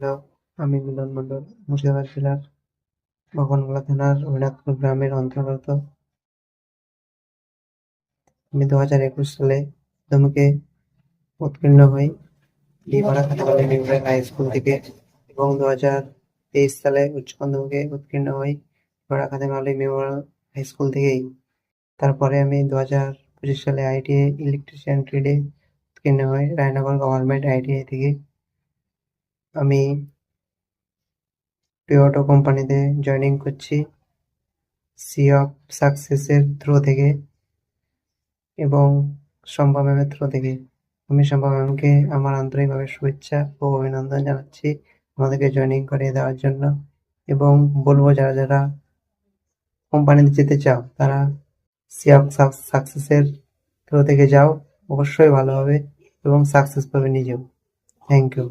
Hello, আমি মিলন মণ্ডল, মুর্শিদাবাদ জেলার ভগবানগোলা থানার রঘুনাথপুর গ্রামের অন্তর্গত। আমি দু হাজার একুশ সালে মাধ্যমিকে উত্তীর্ণ হই। হাই স্কুল থেকে এবং দু হাজার তেইশ সালে উচ্চ মাধ্যমিকে উত্তীর্ণ হই। Bipara Khatabari memorial high school থেকেই। তারপরে আমি দু হাজার পঁচিশ সালে আইটিআই ইলেকট্রিশিয়ান ট্রেডে উত্তীর্ণ হই। রায়নগর গভর্নমেন্ট আইটিআই থেকে। আমি টয়োটা কোম্পানিতে জয়েনিং করছি সি অফ সাকসেসের থ্রু থেকে এবং শম্পা ম্যামের থ্রু থেকে। আমি শম্পা ম্যামকে আমার আন্তরিকভাবে শুভেচ্ছা ও অভিনন্দন জানাচ্ছি আমাদেরকে জয়েনিং করিয়ে দেওয়ার জন্য এবং বলব যারা যারা কোম্পানিতে যেতে চাও, তারা সি অফ সাকসেসের থ্রু থেকে যাও, অবশ্যই ভালো হবে এবং সাকসেস পাবে নিজেও। Thank you